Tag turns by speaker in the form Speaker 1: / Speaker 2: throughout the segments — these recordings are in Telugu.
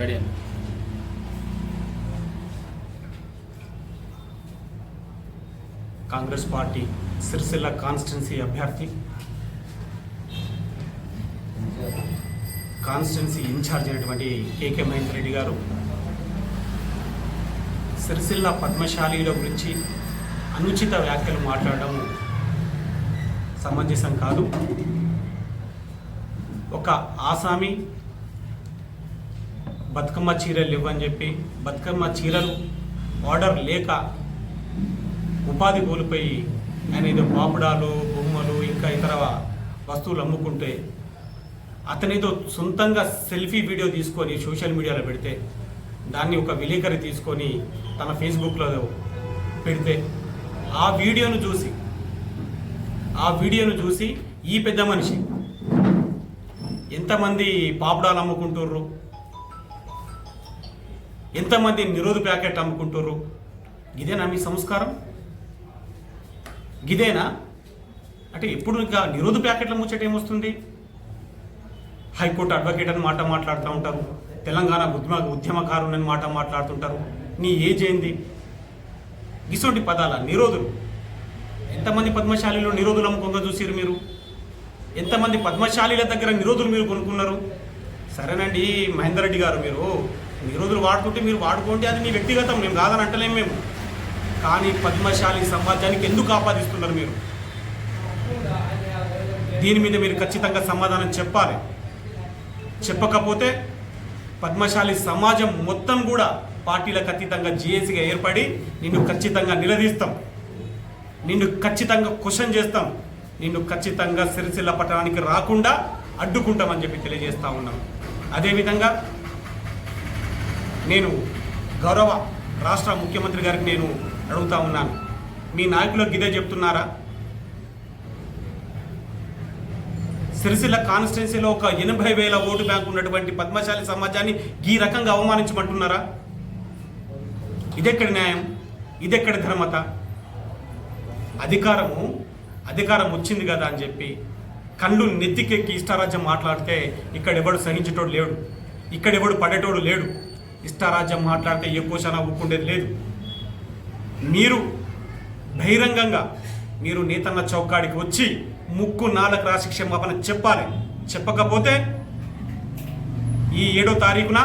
Speaker 1: రెడీ అండి
Speaker 2: కాంగ్రెస్ పార్టీ సిరిసిల్ల కాన్స్టిట్యున్సీ అభ్యర్థి. కాన్స్టిట్యున్సీ ఇన్ఛార్జ్ అయినటువంటి కేకే మహేందర్ రెడ్డి గారు. సిరిసిల్ల పద్మశాలీల గురించి అనుచిత వ్యాఖ్యలు మాట్లాడడం సమంజసం కాదు. ఒక ఆసామి బతుకమ్మ చీరలు ఇవ్వని చెప్పి బతుకమ్మ చీరలు ఆర్డర్ లేక ఉపాధి కోల్పోయి ఆయన ఏదో పాపుడాలు బొమ్మలు ఇంకా ఇతర వస్తువులు అమ్ముకుంటే అతనేదో సొంతంగా సెల్ఫీ వీడియో తీసుకొని సోషల్ మీడియాలో పెడితే దాన్ని ఒక విలేకరి తీసుకొని తన ఫేస్బుక్లో పెడితే ఆ వీడియోను చూసి ఆ వీడియోను చూసి ఈ పెద్ద మనిషి ఎంతమంది పాపడాలు అమ్ముకుంటుర్రు? ఎంతమంది నిరోధ ప్యాకెట్ అమ్ముకుంటారు ఇదేనా మీ సంస్కారం? గిదేనా అంటే ఎప్పుడు ఇంకా నిరోధ ప్యాకెట్ల ముచ్చట ఏమొస్తుంది? హైకోర్టు అడ్వకేట్ అని మాట మాట్లాడుతూ ఉంటారు. తెలంగాణ ఉద్యమ ఉద్యమకారుని అని మాట మాట్లాడుతుంటారు. నీ ఏజ్ ఏంది? గిసోటి పదాల నిరోధులు. ఎంతమంది పద్మశాలిలో నిరోధులు అమ్ముకుందో చూసిరు మీరు? ఎంతమంది పద్మశాలిల దగ్గర నిరోధులు మీరు కొనుక్కున్నారు? సరేనండి మహేందర్ రెడ్డి గారు మీరు. నిరోధులు వాడుకుంటే మీరు వాడుకోండి అది మీ వ్యక్తిగతం. మేము కాదని అంటలేము మేము. కానీ పద్మశాలి సమాజానికి ఎందుకు ఆపాదిస్తున్నారు మీరు? దీని మీద మీరు ఖచ్చితంగా సమాధానం చెప్పాలి. చెప్పకపోతే పద్మశాలి సమాజం మొత్తం కూడా పార్టీలకు అతీతంగా జేఏసీగా ఏర్పడి నిన్ను ఖచ్చితంగా నిలదీస్తాం. నిన్ను ఖచ్చితంగా క్వశ్చన్ చేస్తాం. నిన్ను ఖచ్చితంగా సిరిసిల్ల పట్టణానికి రాకుండా అడ్డుకుంటామని చెప్పి తెలియజేస్తా ఉన్నాం. అదేవిధంగా నేను గౌరవ రాష్ట్ర ముఖ్యమంత్రి గారికి నేను అడుగుతా ఉన్నాను. మీ నాయకులకు ఇదే చెప్తున్నారా? సిరిసిల్ల కాన్స్టిట్యున్సీలో ఒక ఎనభై వేల ఓటు బ్యాంక్ ఉన్నటువంటి పద్మశాలి సమాజాన్ని ఈ రకంగా అవమానించమంటున్నారా? ఇదెక్కడ న్యాయం? ఇదెక్కడ ధర్మత? అధికారము అధికారం వచ్చింది కదా అని చెప్పి కళ్ళు నెత్తికెక్కి ఇష్టారాజ్యం మాట్లాడితే ఇక్కడ ఎవడు సహించేటోడు లేడు. ఇక్కడ ఎవడు పడేటోడు లేడు. ఇష్టారాజ్యం మాట్లాడితే ఏ కోశాన ఊపుకుండేది లేదు. మీరు బహిరంగంగా మీరు నేతన్న చౌకాడికి వచ్చి ముక్కు నాలుగు రాసి క్షమాపణ చెప్పాలి. చెప్పకపోతే ఈ ఏడో తారీఖున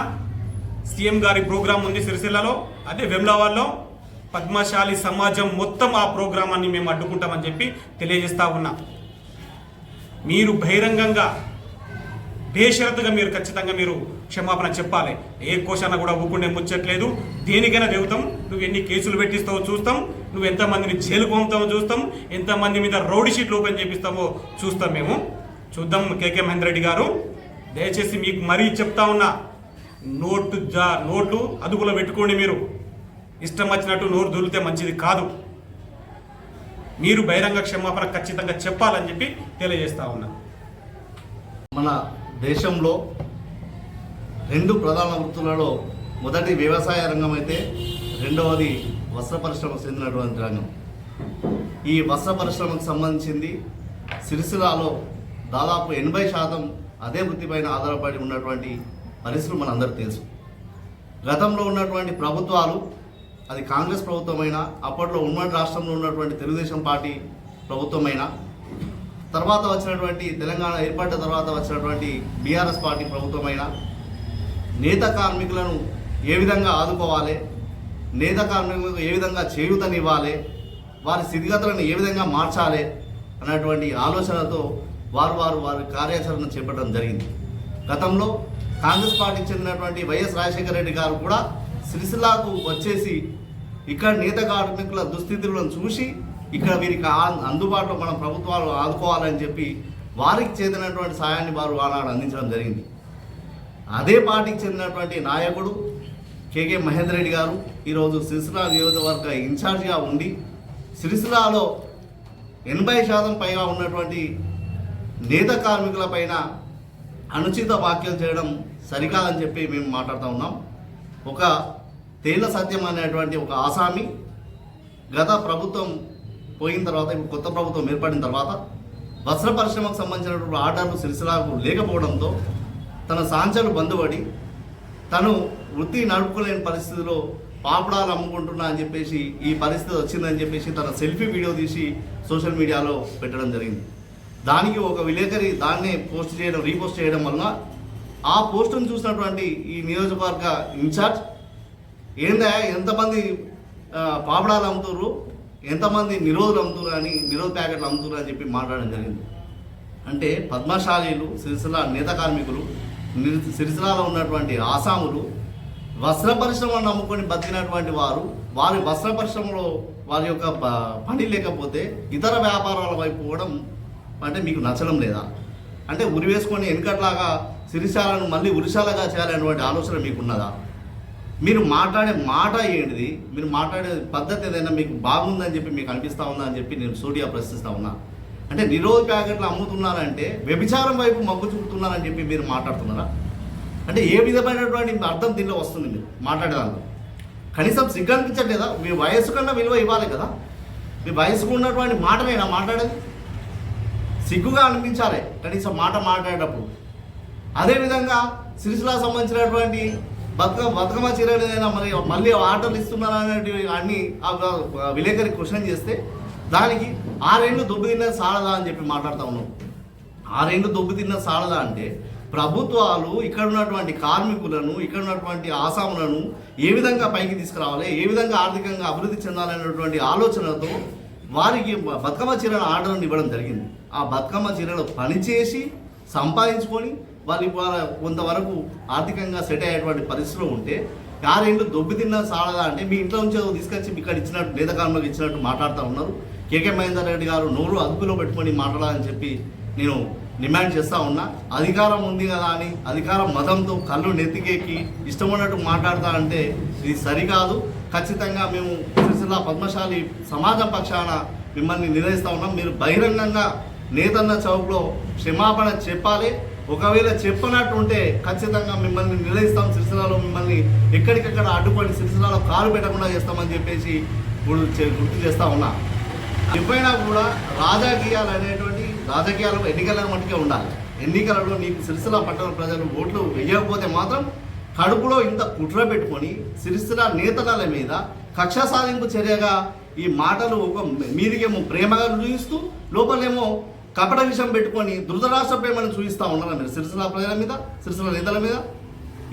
Speaker 2: సీఎం గారి ప్రోగ్రాం ఉంది సిరిసిల్లలో అదే వెమ్లవాల్లో పద్మశాలి సమాజం మొత్తం ఆ ప్రోగ్రామాన్ని మేము అడ్డుకుంటామని చెప్పి తెలియజేస్తా ఉన్నా. మీరు బహిరంగంగా బేషరతుగా మీరు ఖచ్చితంగా మీరు క్షమాపణ చెప్పాలి. ఏ కోశాన కూడా ఊపుకునే ముచ్చట్లేదు దేనికైనా చెబుతాం నువ్వు ఎన్ని కేసులు పెట్టిస్తావో చూస్తాం నువ్వు ఎంతమందిని జైలు పంపుతావో చూస్తాం ఎంతమంది మీద రౌడీ షీట్లు ఓపెన్ చేపిస్తావో చూస్తాం మేము. చూద్దాం కేకే మహేందర్ రెడ్డి గారు. దయచేసి మీకు మరీ చెప్తా ఉన్నా నోటు జా నోట్లు అదుపులో పెట్టుకోండి మీరు. ఇష్టం వచ్చినట్టు నోరు దొరికితే మంచిది కాదు. మీరు బహిరంగ క్షమాపణ ఖచ్చితంగా చెప్పాలని చెప్పి తెలియజేస్తా ఉన్నా.
Speaker 3: మన దేశంలో రెండు ప్రధాన వృత్తులలో మొదటి వ్యవసాయ రంగం అయితే రెండవది వస్త్ర పరిశ్రమకు చెందినటువంటి రంగం. ఈ వస్త్ర పరిశ్రమకు సంబంధించింది సిరిసిల్లాలో దాదాపు ఎనభై శాతం అదే వృత్తిపైన ఆధారపడి ఉన్నటువంటి పరిస్థితులు మనందరికీ తెలుసు. గతంలో ఉన్నటువంటి ప్రభుత్వాలు అది కాంగ్రెస్ ప్రభుత్వమైనా అప్పట్లో ఉమ్మడి రాష్ట్రంలో ఉన్నటువంటి తెలుగుదేశం పార్టీ ప్రభుత్వమైనా తర్వాత వచ్చినటువంటి తెలంగాణ ఏర్పడ్డ తర్వాత వచ్చినటువంటి బీఆర్ఎస్ పార్టీ ప్రభుత్వమైనా నేత కార్మికులను ఏ విధంగా ఆదుకోవాలి? నేత కార్మికులకు ఏ విధంగా చేయూతనివ్వాలి? వారి స్థితిగతులను ఏ విధంగా మార్చాలి? అన్నటువంటి ఆలోచనతో వారు వారు వారి కార్యాచరణ చేపట్టడం జరిగింది. గతంలో కాంగ్రెస్ పార్టీకి చెందినటువంటి వైఎస్ రాజశేఖర రెడ్డి గారు కూడా సిరిసిల్లాకు వచ్చేసి ఇక్కడ నేత కార్మికుల దుస్థితులను చూసి ఇక్కడ వీరికి అందుబాటులో మన ప్రభుత్వాలు ఆదుకోవాలని చెప్పి వారికి చెందినటువంటి సాయాన్ని వారు ఆనాడు అందించడం జరిగింది. అదే పార్టీకి చెందినటువంటి నాయకుడు కేకే మహేందర్ రెడ్డి గారు ఈరోజు సిరిసిల్ల నియోజకవర్గ ఇన్ఛార్జిగా ఉండి సిరిసిల్లాలో ఎనభై శాతం పైగా ఉన్నటువంటి నేత కార్మికుల పైన అనుచిత వ్యాఖ్యలు చేయడం సరికాదని చెప్పి మేము మాట్లాడుతూ ఉన్నాం. ఒక తేళ్ళ సత్యం అనేటువంటి ఒక ఆసామి గత ప్రభుత్వం పోయిన తర్వాత ఇప్పుడు కొత్త ప్రభుత్వం ఏర్పడిన తర్వాత వస్త్ర పరిశ్రమకు సంబంధించినటువంటి ఆర్డర్లు సిరిసిలాకు లేకపోవడంతో తన సాంచలు బంధుపడి తను వృత్తి నడుపుకోలేని పరిస్థితిలో పాపడాలు అమ్ముకుంటున్నా అని చెప్పేసి ఈ పరిస్థితి వచ్చిందని చెప్పేసి తన సెల్ఫీ వీడియో తీసి సోషల్ మీడియాలో పెట్టడం జరిగింది. దానికి ఒక విలేకరి దాన్నే పోస్ట్ చేయడం రీపోస్ట్ చేయడం వలన ఆ పోస్టును చూసినటువంటి ఈ నియోజకవర్గ ఇన్ఛార్జ్ ఏందా ఎంతమంది పాపడాలు అమ్ముతుర్రు ఎంతమంది నిరోధులు అమ్ముతున్నారు అని నిరోధ ప్యాకెట్లు అమ్ముతున్నారు అని చెప్పి మాట్లాడడం జరిగింది. అంటే పద్మశాలీలు సిరిసిల్ల నేత కార్మికులు సిరిసిలాలో ఉన్నటువంటి ఆసాములు వస్త్ర పరిశ్రమను నమ్ముకొని బతికినటువంటి వారు వారి వస్త్ర పరిశ్రమలో వారి యొక్క ప- పని లేకపోతే ఇతర వ్యాపారాల వైపు పోవడం అంటే మీకు నచ్చడం లేదా? అంటే ఉరి వేసుకొని వెనుకట్లాగా సిరిశాలను మళ్ళీ ఉరిశాలగా చేయాలనేటువంటి ఆలోచన మీకు ఉన్నదా మీరు మాట్లాడే మాట ఏంటిది? మీరు మాట్లాడే పద్ధతి ఏదైనా మీకు బాగుందని చెప్పి మీకు అనిపిస్తూ ఉందా అని చెప్పి నేను సూర్య ప్రశ్నిస్తూ ఉన్నా. అంటే నిరోధ ప్యాకెట్లు అమ్ముతున్నారంటే వ్యభిచారం వైపు మగ్గు చూపుతున్నారని చెప్పి మీరు మాట్లాడుతున్నారా? అంటే ఏ విధమైనటువంటి అర్థం దీనిలో వస్తుంది మీరు మాట్లాడేదాంట్లో కనీసం సిగ్గు అనిపించట్లేదా మీ వయస్సు కన్నా విలువ ఇవ్వాలి కదా? మీ వయసుకు ఉన్నటువంటి మాటనేనా మాట్లాడేది. సిగ్గుగా అనిపించాలి కనీసం మాట మాట్లాడేటప్పుడు. అదేవిధంగా సిరిసిలా సంబంధించినటువంటి బతుక బతుకమ్మ చీరలు ఏదైనా మరి మళ్ళీ ఆర్డర్లు ఇస్తున్నారా అనేటివి అన్ని ఆ విలేకరి క్వశ్చన్ చేస్తే దానికి ఆరేళ్ళు దొబ్బు తిన్న సాలదా అని చెప్పి మాట్లాడుతూ ఉన్నాం. ఆరేళ్ళు దొబ్బు తిన్నది సాలదా అంటే ప్రభుత్వాలు ఇక్కడ ఉన్నటువంటి కార్మికులను ఇక్కడ ఉన్నటువంటి ఆసాములను ఏ విధంగా పైకి తీసుకురావాలి ఏ విధంగా ఆర్థికంగా అభివృద్ధి చెందాలనేటువంటి ఆలోచనతో వారికి బతుకమ్మ చీరల ఆర్డర్ని ఇవ్వడం జరిగింది. ఆ బతుకమ్మ చీరలు పనిచేసి సంపాదించుకొని వాళ్ళు ఇవాళ కొంతవరకు ఆర్థికంగా సెట్ అయ్యేటువంటి పరిస్థితిలో ఉంటే యారేళ్ళు దొబ్బి తిన్న సాలదా అంటే మీ ఇంట్లో నుంచి తీసుకొచ్చి ఇక్కడ ఇచ్చినట్టు నేత కార్మికులకు ఇచ్చినట్టు మాట్లాడుతూ ఉన్నారు. కేకే మహేందర్ రెడ్డి గారు నోరు అదుపులో పెట్టుకొని మాట్లాడాలని చెప్పి నేను డిమాండ్ చేస్తా ఉన్నా. అధికారం ఉంది కదా అని అధికారం మతంతో కళ్ళు నెత్తికెక్కి ఇష్టం ఉన్నట్టు మాట్లాడతా అంటే ఇది సరికాదు. ఖచ్చితంగా మేము సిరిసిల్ల పద్మశాలి సమాజం పక్షాన మిమ్మల్ని నిర్ణయిస్తా ఉన్నాం. మీరు బహిరంగంగా నేతన్న చౌక్లో క్షమాపణ చెప్పాలి. ఒకవేళ చెప్పనట్టు ఉంటే ఖచ్చితంగా మిమ్మల్ని నిర్వహిస్తాం సిరిసిల్లలో మిమ్మల్ని ఎక్కడికక్కడ అడ్డుపడి సిరిసిల్లలో కారు పెట్టకుండా చేస్తామని చెప్పేసి గుర్తు చే- గుర్తు ఉన్నా. ఎప్పుడైనా కూడా రాజకీయాలు అనేటువంటి రాజకీయాలు ఎన్నికల మట్టుకే ఉండాలి. ఎన్నికలలో నీకు సిరిసిల్ల పట్టణ ప్రజలు ఓట్లు వేయకపోతే మాత్రం కడుపులో ఇంత కుట్ర పెట్టుకొని సిరిసిల్ల నేతల మీద కక్ష సాధింపు చర్యగా ఈ మాటలు ఒక మీదికేమో ప్రేమగా చూపిస్తూ లోపలేమో కపట విషయం పెట్టుకొని ధృతరాష్ట్ర ప్రేమను చూపిస్తూ ఉన్నారా మీరు? సిరిసిల్ల ప్రజల మీద సిరిసిల్ల నేతల మీద?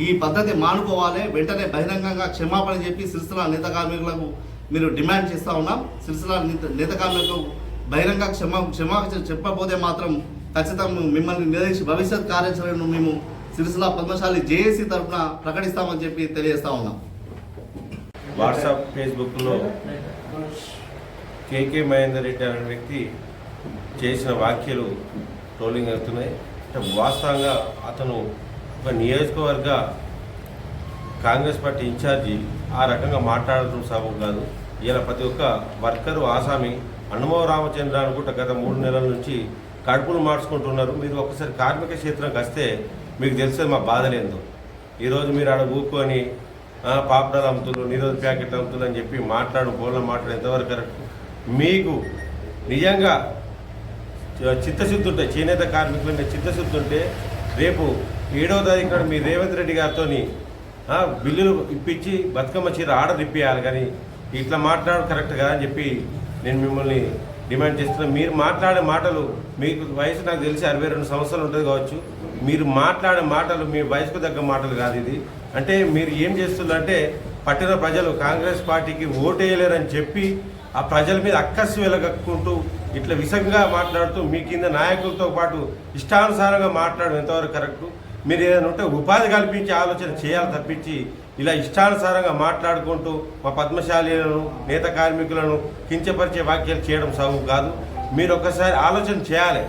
Speaker 3: ఈ పద్ధతి మానుకోవాలి వెంటనే బహిరంగంగా క్షమాపణ చెప్పి సిరిసిల్ల నేత కార్మికులకు మీరు డిమాండ్ చేస్తూ ఉన్నాం. సిరిసిల్ల నేత కార్మికులకు బహిరంగ క్షమా క్షమాపణ చెప్పకపోతే మాత్రం ఖచ్చితంగా మిమ్మల్ని నిర్దేశి భవిష్యత్ కార్యాచరణను మేము సిరిసిల్ల పద్మశాలి జేఏసీ తరఫున ప్రకటిస్తామని చెప్పి తెలియజేస్తా ఉన్నాం.
Speaker 1: వాట్సాప్ ఫేస్బుక్లో కేకే మహేందర్ రెడ్డి అనే వ్యక్తి చేసిన వ్యాఖ్యలు ట్రోలింగ్ అవుతున్నాయి. అంటే వాస్తవంగా అతను ఒక నియోజకవర్గ కాంగ్రెస్ పార్టీ ఇన్ఛార్జి ఆ రకంగా మాట్లాడటం సబబు కాదు. ఇలా ప్రతి ఒక్క వర్కరు ఆసామి అన్నమో రామచంద్ర అనుకుంటా గత మూడు నెలల నుంచి కడుపులు మార్చుకుంటున్నారు. మీరు ఒకసారి కార్మిక క్షేత్రంకి వస్తే మీకు తెలిసేది మా బాధలేందో ఈరోజు మీరు ఆడ ఊరుకొని పాపడాలు అమ్ముతున్నారు నిరోధ ప్యాకెట్ అమ్ముతున్నారు అని చెప్పి మాట్లాడు బోళ్ళ మాట్లాడు ఎంతవరకు కరెక్ట్? మీకు నిజంగా చిత్తశుద్ధి ఉంటే చేనేత కార్మికులు చిత్తశుద్ధి ఉంటే రేపు ఏడవ తారీఖు నాడు మీ రేవంత్ రెడ్డి గారితో బిల్లులు ఇప్పించి బతుకమ్మ చీర ఆర్డర్ ఇప్పించాలి కానీ ఇట్లా మాట్లాడడం కరెక్ట్ కదా అని చెప్పి నేను మిమ్మల్ని డిమాండ్ చేస్తున్నాను మీరు మాట్లాడే మాటలు మీకు వయసు నాకు తెలిసి అరవై రెండు సంవత్సరాలు ఉంటుంది కావచ్చు. మీరు మాట్లాడే మాటలు మీ వయసుకు తగ్గ మాటలు కాదు ఇది. అంటే మీరు ఏం చేస్తున్నారంటే పట్టిన ప్రజలు కాంగ్రెస్ పార్టీకి ఓటేయలేరని చెప్పి ఆ ప్రజల మీద అక్కస్సు వెలగక్కుంటూ ఇట్లా విసంగా మాట్లాడుతూ మీ కింద నాయకులతో పాటు ఇష్టానుసారంగా మాట్లాడడం ఎంతవరకు కరెక్టు? మీరు ఏదైనా ఉంటే ఉపాధి కల్పించే ఆలోచన చేయాలి తప్పించి ఇలా ఇష్టానుసారంగా మాట్లాడుకుంటూ మా పద్మశాలీలను నేత కార్మికులను కించపరిచే వ్యాఖ్యలు చేయడం సాగు కాదు. మీరు ఒక్కసారి ఆలోచన చేయాలి.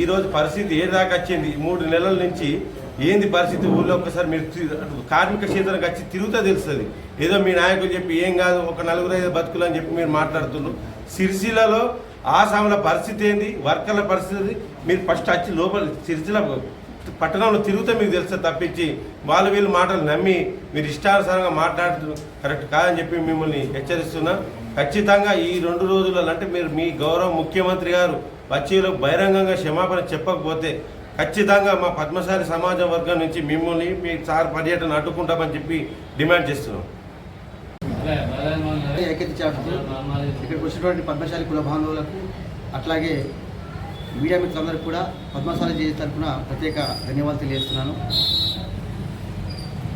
Speaker 1: ఈరోజు పరిస్థితి ఏ దాకా వచ్చింది? మూడు నెలల నుంచి ఏంది పరిస్థితి? ఊళ్ళో ఒక్కసారి మీరు కార్మిక క్షేత్రానికి వచ్చి తిరుగుతా తెలుస్తుంది. ఏదో మీ నాయకులు చెప్పి ఏం కాదు ఒక నలుగురు ఐదు బతుకులు అని చెప్పి మీరు మాట్లాడుతున్నారు. సిరిసిల్లలో ఆసాముల పరిస్థితి ఏంది? వర్కర్ల పరిస్థితి మీరు ఫస్ట్ వచ్చి లోపల సిరిసిల్ల పట్టణంలో తిరుగుతే మీకు తెలుస్తుంది తప్పించి వాళ్ళు వీళ్ళు మాటలు నమ్మి మీరు ఇష్టానుసారంగా మాట్లాడుతూ కరెక్ట్ కాదని చెప్పి మిమ్మల్ని హెచ్చరిస్తున్నా. ఖచ్చితంగా ఈ రెండు రోజులలో అంటే మీరు మీ గౌరవ ముఖ్యమంత్రి గారు వచ్చేలో బహిరంగంగా క్షమాపణ చెప్పకపోతే ఖచ్చితంగా మా పద్మశాలి సమాజం వర్గం నుంచి మిమ్మల్ని మీ సార్ పర్యటన అడ్డుకుంటామని చెప్పి డిమాండ్ చేస్తున్నాం.
Speaker 4: ఇక్కడికి వచ్చినటువంటి పద్మశాలి కుల బాంధవులకు అట్లాగే మీడియా మిత్రులందరికీ కూడా పద్మశాలి చేసే తరఫున ప్రత్యేక ధన్యవాదాలు తెలియజేస్తున్నాను.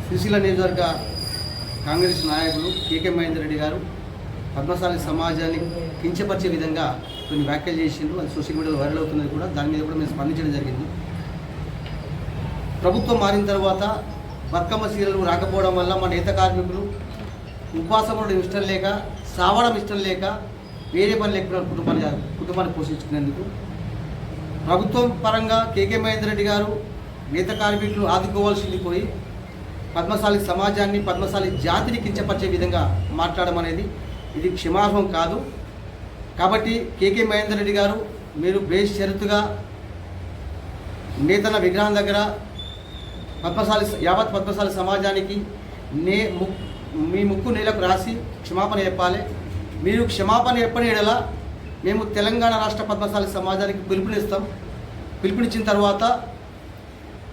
Speaker 4: సిరిసిల్ల నియోజకవర్గ కాంగ్రెస్ నాయకులు కేకే మహేందర్ రెడ్డి గారు పద్మశాలి సమాజాన్ని కించపరిచే విధంగా కొన్ని వ్యాఖ్యలు చేసిండ్రు. అది సోషల్ మీడియాలో వైరల్ అవుతున్నది కూడా దాని మీద కూడా మేము స్పందించడం జరిగింది. ప్రభుత్వం మారిన తర్వాత బతుకమ్మ సీరియల్ రాకపోవడం వల్ల మన నేత కార్మికులు ఉపవాసం ఉండడం ఇష్టం లేక సావడం ఇష్టం లేక వేరే పని లేకుండా కుటుంబాన్ని కుటుంబాన్ని పోషించుకునేందుకు. ప్రభుత్వం పరంగా కేకే మహేందర్ రెడ్డి గారు నేత కార్మికులు ఆదుకోవాల్సింది పోయి పద్మశాలి సమాజాన్ని పద్మశాలి జాతిని కించపరిచే విధంగా మాట్లాడడం అనేది ఇది క్షమార్హం కాదు. కాబట్టి కేకే మహేందర్ రెడ్డి గారు మీరు బేషరతుగా నేతల విగ్రహం దగ్గర పద్మశాలి యావత్ పద్మశాలి సమాజానికి నే ము మీ ముక్కు నేలకు రాసి క్షమాపణ చెప్పాలి. మీరు క్షమాపణ చెప్పని ఎడలా మేము తెలంగాణ రాష్ట్ర పద్మశాలి సమాజానికి పిలుపునిస్తాం. పిలుపునిచ్చిన తర్వాత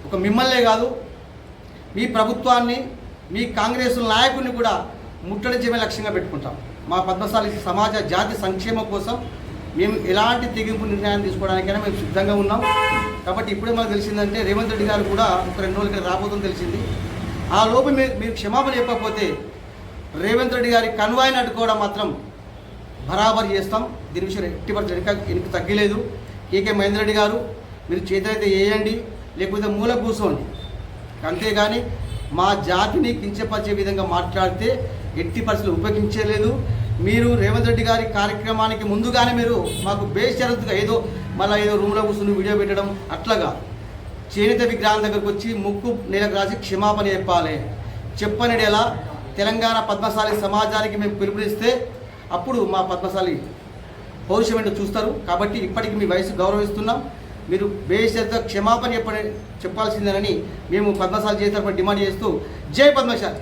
Speaker 4: ఒక మిమ్మల్నే కాదు మీ ప్రభుత్వాన్ని మీ కాంగ్రెస్ నాయకుడిని కూడా ముట్టడించమే లక్ష్యంగా పెట్టుకుంటాం. మా పద్మశాలి సమాజ జాతి సంక్షేమం కోసం మేము ఎలాంటి తెగింపు నిర్ణయం తీసుకోవడానికైనా మేము సిద్ధంగా ఉన్నాం. కాబట్టి ఇప్పుడే మాకు తెలిసిందంటే రేవంత్ రెడ్డి గారు కూడా ఒక రెండు రోజులకి రాబోతుందని తెలిసింది. ఆ లోపు మీరు మీరు క్షమాపణ చెప్పకపోతే రేవంత్ రెడ్డి గారి కన్వాయిని అడ్డుకోవడం మాత్రం బరాబర్ చేస్తాం. దీని విషయం ఎట్టి పరిస్థితి వెనుక వెనుక తగ్గలేదు. కేకే మహేందర్ రెడ్డి గారు మీరు చేతులైతే వేయండి లేకపోతే మూల కూర్చోండి అంతేగాని మా జాతిని కించపరిచే విధంగా మాట్లాడితే ఎట్టి పరిస్థితులు ఉపయోగించలేదు. మీరు రేవంత్ రెడ్డి గారి కార్యక్రమానికి ముందుగానే మీరు మాకు బేషరతుగా ఏదో మళ్ళీ ఏదో రూమ్లో కూర్చుని వీడియో పెట్టడం అట్లాగా చేనేత విగ్రహం దగ్గరకు వచ్చి ముక్కు నేలకు రాసి క్షమాపణ చెప్పాలి. చెప్పనిడేలా తెలంగాణ పద్మశాలి సమాజానికి మేము పిలుపునిస్తే అప్పుడు మా పద్మశాలి పౌరుషం ఏంటో చూస్తారు. కాబట్టి ఇప్పటికి మీ వయసు గౌరవిస్తున్నాం. మీరు బేషరత క్షమాపణ చెప్ప చెప్పాల్సిందేనని మేము పద్మశాలి చేత డిమాండ్ చేస్తూ జై పద్మశాలి.